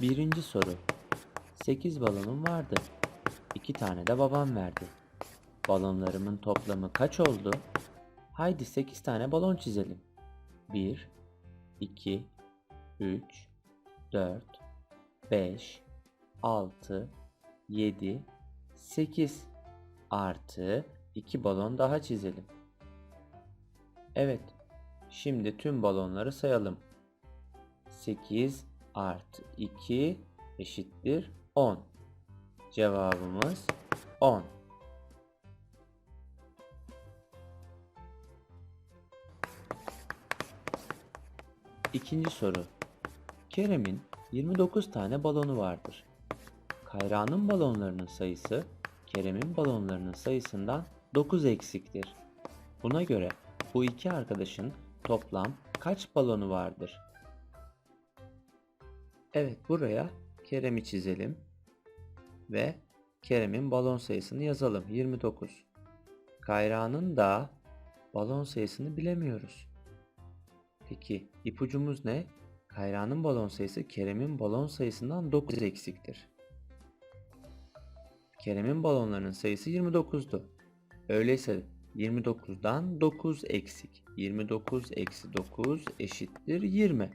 Birinci soru. 8 balonum vardı. 2 tane de babam verdi. Balonlarımın toplamı kaç oldu? Haydi 8 tane balon çizelim. 1, 2, 3, 4, 5, 6, 7, 8 artı 2 balon daha çizelim. Evet, şimdi tüm balonları sayalım. 8 artı 2 eşittir 10. Cevabımız 10. İkinci soru. Kerem'in 29 tane balonu vardır. Kayra'nın balonlarının sayısı Kerem'in balonlarının sayısından 9 eksiktir. Buna göre bu iki arkadaşın toplam kaç balonu vardır? Evet buraya Kerem'i çizelim ve Kerem'in balon sayısını yazalım 29. Kayra'nın da balon sayısını bilemiyoruz. Peki ipucumuz ne? Kayra'nın balon sayısı Kerem'in balon sayısından 9 eksiktir. Kerem'in balonlarının sayısı 29'du. Öyleyse 29'dan 9 eksik. 29 eksi 9 eşittir 20.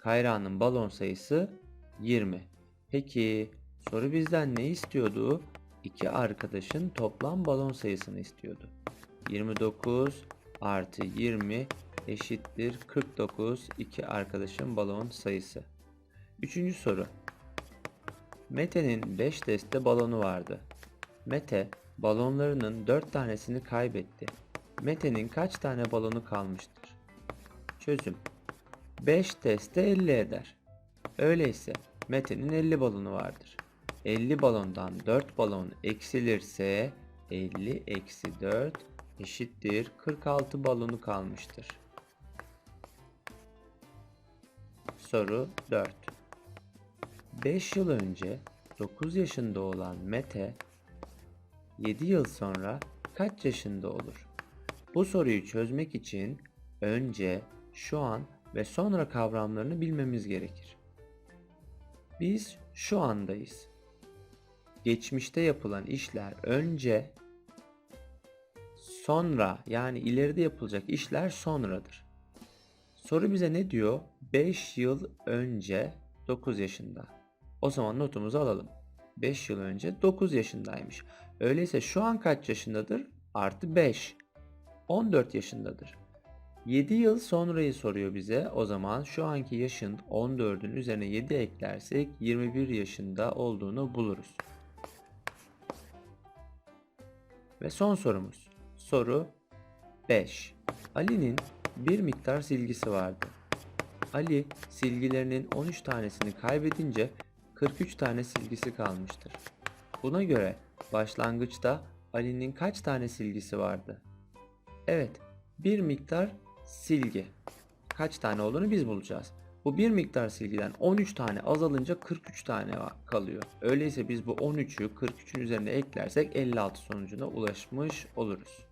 Kayra'nın balon sayısı 20. Peki soru bizden ne istiyordu? İki arkadaşın toplam balon sayısını istiyordu. 29 artı 20 eşittir 49 iki arkadaşın balon sayısı. Üçüncü soru. Mete'nin 5 teste balonu vardı. Mete balonlarının 4 tanesini kaybetti. Mete'nin kaç tane balonu kalmıştır? Çözüm. 5 teste 50 eder. Öyleyse Mete'nin 50 balonu vardır. 50 balondan 4 balon eksilirse 50 eksi 4 eşittir 46 balonu kalmıştır. Soru 4. 5 yıl önce 9 yaşında olan Mete 7 yıl sonra kaç yaşında olur? Bu soruyu çözmek için önce, şu an ve sonra kavramlarını bilmemiz gerekir. Biz şu andayız. Geçmişte yapılan işler önce, sonra yani ileride yapılacak işler sonradır. Soru bize ne diyor? 5 yıl önce 9 yaşında. O zaman notumuzu alalım. 5 yıl önce 9 yaşındaymış. Öyleyse şu an kaç yaşındadır? Artı 5. 14 yaşındadır. 7 yıl sonrayı soruyor bize. O zaman şu anki yaşın 14'ün üzerine 7 eklersek 21 yaşında olduğunu buluruz. Ve son sorumuz. Soru 5. Ali'nin bir miktar silgisi vardı. Ali silgilerinin 13 tanesini kaybedince 43 tane silgisi kalmıştır. Buna göre başlangıçta Ali'nin kaç tane silgisi vardı? Evet, bir miktar silgi. Kaç tane olduğunu biz bulacağız. Bu bir miktar silgiden 13 tane azalınca 43 tane kalıyor. Öyleyse biz bu 13'ü 43'ün üzerine eklersek 56 sonucuna ulaşmış oluruz.